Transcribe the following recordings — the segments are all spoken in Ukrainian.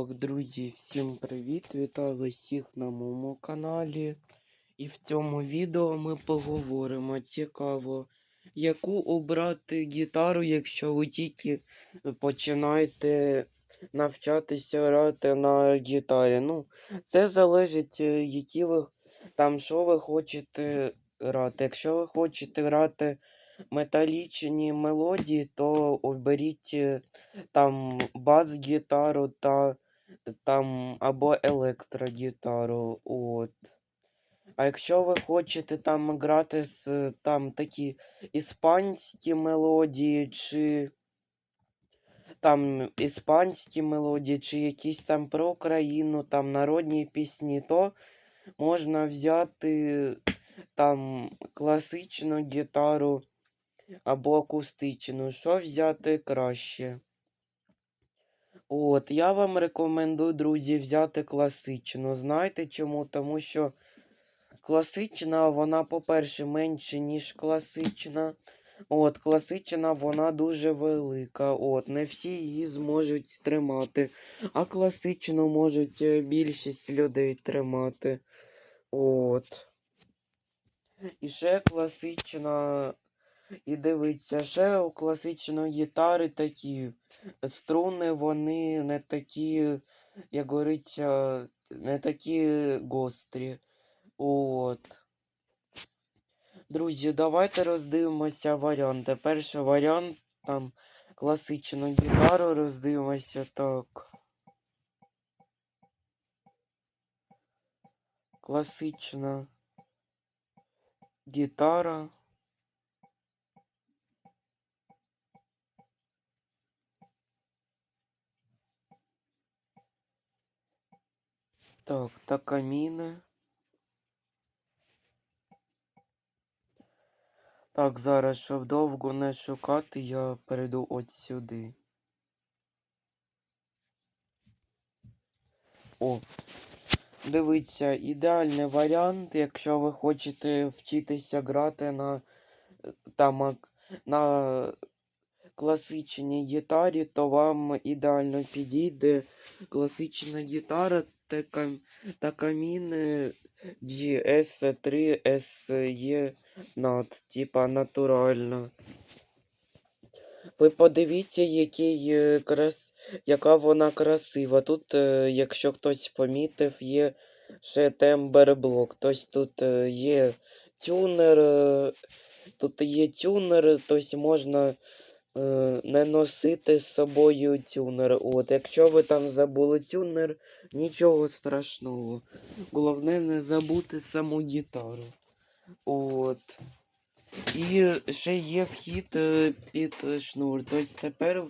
Так, друзі, всім привіт! Вітаю всіх на моєму каналі. І в цьому відео ми поговоримо цікаво, яку обрати гітару, якщо ви тільки починаєте навчатися грати на гітарі. Ну, це залежить, е, які ви там, що ви хочете грати. Якщо ви хочете грати металічні мелодії, то оберіть е, там бас-гітару та там або електрогітару. От. А якщо ви хочете там грати з там такі іспанські мелодії, чи там іспанські мелодії, чи якісь там про Україну, там народні пісні, то можна взяти там класичну гітару або акустичну. Що взяти краще? От, я вам рекомендую, друзі, взяти класичну. Знаєте чому? Тому що класична, вона, по-перше, менше, ніж класична. От, класична, вона дуже велика. От, не всі її зможуть тримати. А класичну можуть е, більшість людей тримати. От. І ще класична. І дивіться, ще у класичної гітари такі струни, вони не такі, як говориться, не такі гострі. От. Друзі, давайте роздивимося варіанти. Перший варіант там класичну гітару роздивимося так. Класична гітара. Так, такаміни. Так, зараз, щоб довго не шукати, я перейду от сюди. О, дивіться, ідеальний варіант, якщо ви хочете вчитися грати на там на класичній гітарі, то вам ідеально підійде класична гітара Такамін GS3 SE NAT, типа натуральна. Ви подивіться, який, крас... яка вона красива. Тут, е, якщо хтось помітив, є ще тембер-блок. Тобто тут є тюнер, тут є тюнер, тобто можна не носити з собою тюнер. От, якщо ви там забули тюнер, нічого страшного. Головне не забути саму гітару. От. І ще є вхід е, під е, шнур. Тобто тепер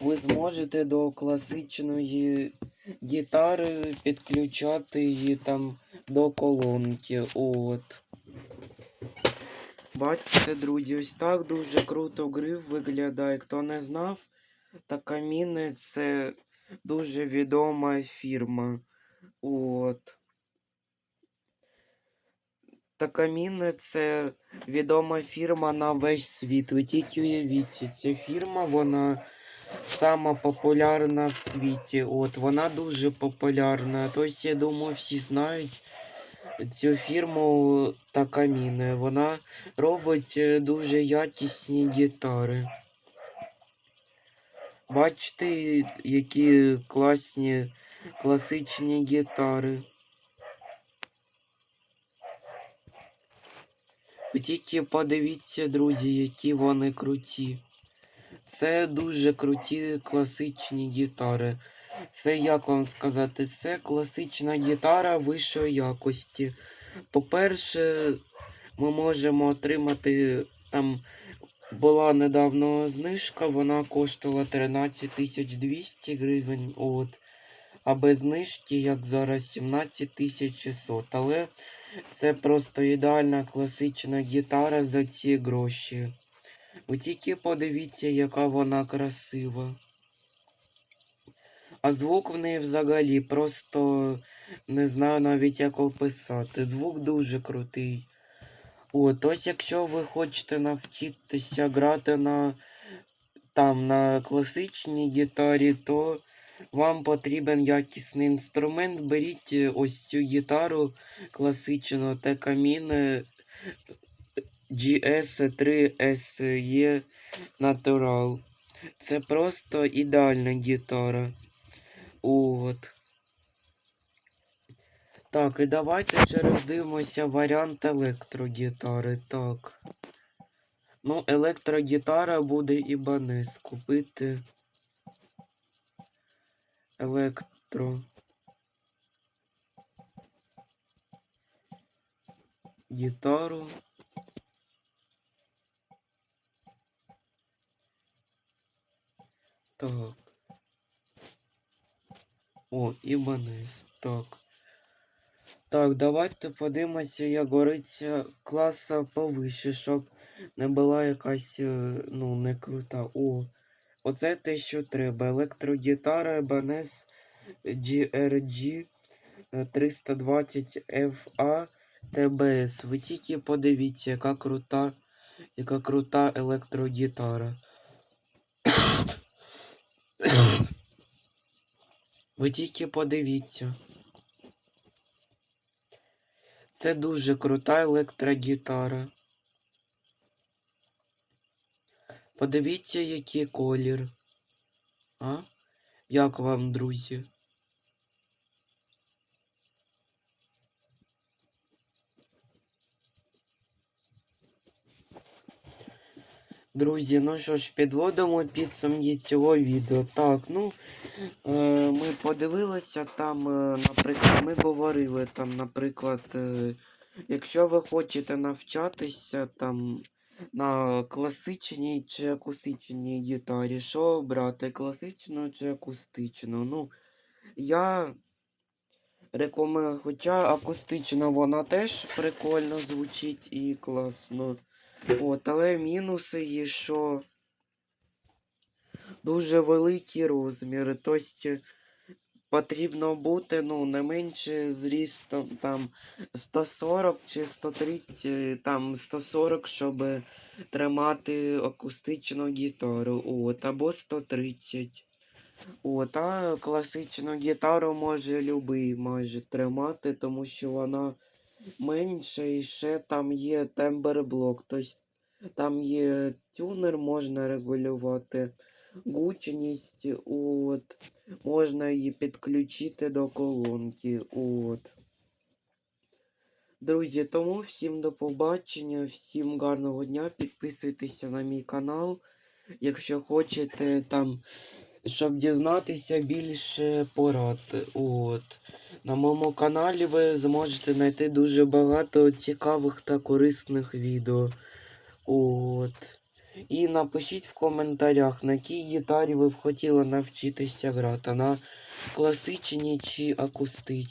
ви зможете до класичної гітари підключати її там до колонки. От. Бачите, друзі, ось так дуже круто гриф виглядає. Хто не знав, Такаміни це дуже відома фірма. От. Такаміни це відома фірма на весь світ. Ви тільки уявіть, ця фірма, вона сама популярна в світі. От, вона дуже популярна. Тобто, я думаю, всі знають цю фірму Такаміни. Вона робить е, дуже якісні гітари. Бачите, які класні класичні гітари. Тільки подивіться, друзі, які вони круті. Це дуже круті класичні гітари. Це як вам сказати, це класична гітара вищої якості. По-перше, ми можемо отримати там була недавно знижка, вона коштувала 13 200 гривень. От. А без знижки, як зараз, 17 600. Але це просто ідеальна класична гітара за ці гроші. Ви тільки подивіться, яка вона красива. А звук в неї взагалі просто не знаю навіть як описати. Звук дуже крутий. От, ось якщо ви хочете навчитися грати на там на класичній гітарі, то вам потрібен якісний інструмент, беріть ось цю гітару класичну Tekamin е, GS3 SE Natural. Це просто ідеальна гітара. От. Так, і давайте ще роздивимося варіант електрогітари. Так. Ну, електрогітара буде Ібанес. Купити електро. Гітару. Так. О, і Ібанес. Так. Так, давайте подивимося, як говориться, класа повище, щоб не була якась, е, ну, не крута. О, оце те, що треба. Електрогітара Ibanez GRG е, 320 FA TBS. Ви тільки подивіться, яка крута, яка крута електрогітара. Ви тільки подивіться. Це дуже крута електрогітара. Подивіться, який колір. А? Як вам, друзі? Друзі, ну що ж, підводимо підсумки цього відео. Так, ну, е, ми подивилися там, е, наприклад, ми говорили там, наприклад, е, якщо ви хочете навчатися там на класичній чи акустичній гітарі, що брати, класичну чи акустичну? Ну, я рекомендую, хоча акустична вона теж прикольно звучить і класно. От, але мінуси є, що дуже великі розміри. Тобто потрібно бути ну, не менше зрістом там 140 чи 130, там 140, щоб тримати акустичну гітару. От, або 130. От, а класичну гітару може любий майже тримати, тому що вона менша і ще там є тембр-блок. Тобто там є тюнер, можна регулювати гучність, от, можна її підключити до колонки. От. Друзі, тому всім до побачення, всім гарного дня. Підписуйтеся на мій канал, якщо хочете там, щоб дізнатися більше порад. От. На моєму каналі ви зможете знайти дуже багато цікавих та корисних відео. От. І напишіть в коментарях, на якій гітарі ви б хотіли навчитися грати, на класичній чи акустичній.